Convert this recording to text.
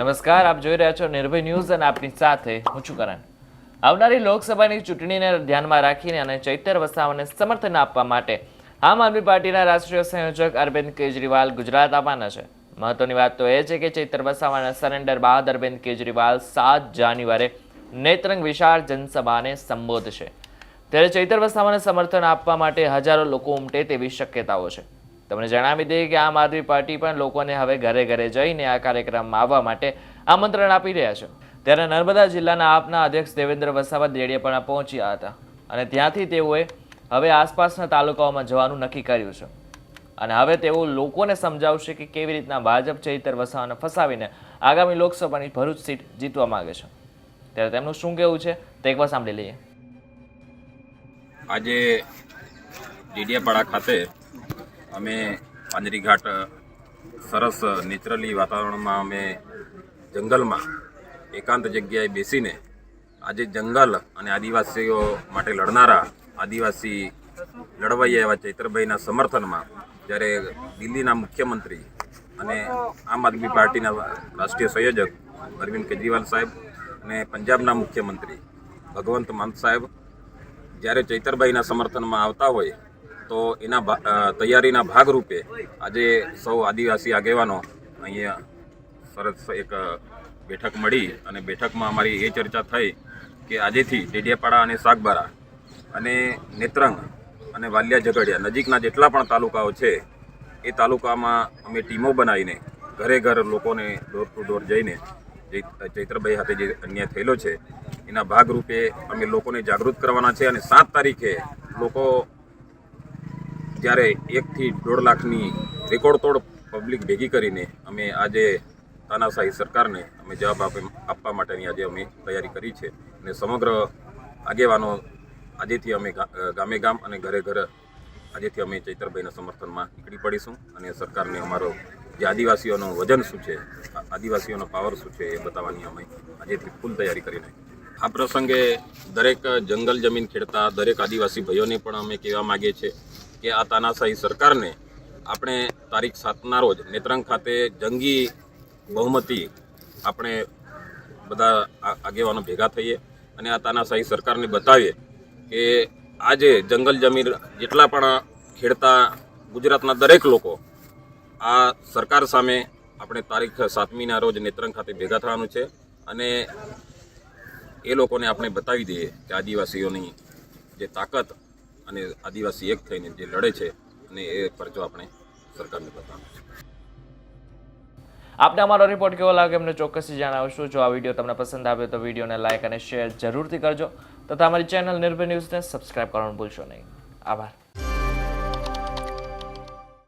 નમસ્કાર, આપ જોઈ રહ્યા છો નિર્ભય ન્યૂઝ અને આપની સાથે હું છું કરણ. આવનારી લોકસભાની ચૂંટણીને ધ્યાનમાં રાખીને અને ચૈતર વસાવાને સમર્થન આપવા માટે આમ આદમી પાર્ટીના રાષ્ટ્રીય સંયોજક અરવિંદ કેજરીવાલ ગુજરાત આવવાના છે. મહત્વની વાત તો એ છે કે ચૈતર વસાવાના સરેન્ડર બાદ અરવિંદ કેજરીવાલ સાત જાન્યુઆરે નેત્રંગ વિશાળ જનસભાને સંબોધશે. ત્યારે ચૈતર વસાવાને સમર્થન આપવા માટે હજારો લોકો ઉમટે તેવી શક્યતાઓ છે. તમને જણાવી દઈએ કે આમ આદમી પાર્ટી પણ લોકોને હવે ઘરે ઘરે જઈને આ કાર્યક્રમમાં આવવા માટે આમંત્રણ આપી રહ્યા છે. ત્યારે નર્મદા જિલ્લાના આપના અધ્યક્ષ દેવેન્દ્ર વસાવા દેડિયાપાડા પહોંચ્યા હતા અને ત્યાંથી તેઓએ હવે આસપાસના તાલુકાઓમાં જવાનું નક્કી કર્યું છે. અને હવે તેઓ લોકોને સમજાવશે કે કેવી રીતના ભાજપ ચૈતર વસાવાને ફસાવીને આગામી લોકસભાની ભરૂચ સીટ જીતવા માગે છે. ત્યારે તેમનું શું કહેવું છે તે એકવાર સાંભળી લઈએ. આજે ડેડિયાપાડા ખાતે અમે પાંજરી ઘાટ, સરસ, નેચરલી વાતાવરણમાં અમે જંગલમાં એકાંત જગ્યાએ બેસીને આજે જંગલ અને આદિવાસીઓ માટે લડનારા આદિવાસી લડવૈયા એવા ચૈત્રભાઈના સમર્થનમાં જ્યારે દિલ્હીના મુખ્યમંત્રી અને આમ આદમી પાર્ટીના રાષ્ટ્રીય સંયોજક અરવિંદ કેજરીવાલ સાહેબ અને પંજાબના મુખ્યમંત્રી ભગવંત માન સાહેબ જ્યારે ચૈતરભાઈના સમર્થનમાં આવતા હોય તો એના તૈયારીના ભાગરૂપે આજે સૌ આદિવાસી આગેવાનો અહીંયા સરસ એક બેઠક મળી અને બેઠકમાં અમારી એ ચર્ચા થઈ કે આજેથી ડેડિયાપાડા અને સાગબારા અને નેત્રંગ અને વાલિયા ઝઘડિયા નજીકના જેટલા પણ તાલુકાઓ છે, એ તાલુકામાં અમે ટીમો બનાવીને ઘરે ઘર લોકોને ડોર ટુ ડોર જઈને ચૈત્રભાઈ હાથે જે અન્યાય થયેલો છે, એના ભાગરૂપે અમે લોકોને જાગૃત કરવાના છે અને સાત તારીખે લોકો જ્યારે એકથી દોઢ લાખની રેકોર્ડ તોડ પબ્લિક ભેગી કરીને અમે આજે તાનાશાહી સરકારને અમે જવાબ આપવા માટેની આજે અમે તૈયારી કરી છે. અને સમગ્ર આગેવાનો આજેથી અમે ગામે ગામ અને ઘરે ઘરે આજેથી અમે ચૈતરભાઈના સમર્થનમાં નીકળી પડીશું અને સરકારને અમારો જે આદિવાસીઓનો વજન શું છે આદિવાસીઓનો પાવર શું છે એ બતાવવાની અમે આજેથી ફૂલ તૈયારી કરી નાખી આ પ્રસંગે દરેક જંગલ જમીન ખેડતા દરેક આદિવાસી ભાઈઓને પણ અમે કહેવા માગીએ છીએ કે આ તાનાશાહી સરકારને આપણે તારીખ સાતના રોજ નેત્રંગ ખાતે જંગી બહુમતી આપણે બધા આગેવાનો ભેગા થઈએ અને આ તાનાશાહી સરકારને બતાવીએ કે આજે જંગલ જમીન જેટલા પણ ખેડતા ગુજરાતના દરેક લોકો આ સરકાર સામે આપણે તારીખ સાતમીના રોજ નેત્રંગ ખાતે ભેગા થવાનું છે અને એ લોકોને આપણે બતાવી દઈએ કે આદિવાસીઓની જે તાકાત અને આદિવાસી એક થઈને જે લડે છે અને એ પરચો આપણે સરકારને બતાવવાનો છે આપને અમારો રિપોર્ટ કેવો લાગે એમને ચોક્કસથી જણાવશું. જો આ વીડિયો તમને પસંદ આવ્યો તો વિડીયોને લાઇક અને શેર જરૂરથી કરજો. તથા અમારી ચેનલ નિર્ભય ન્યૂઝને સબસ્ક્રાઇબ કરવાનું ભૂલશો નહીં. આભાર.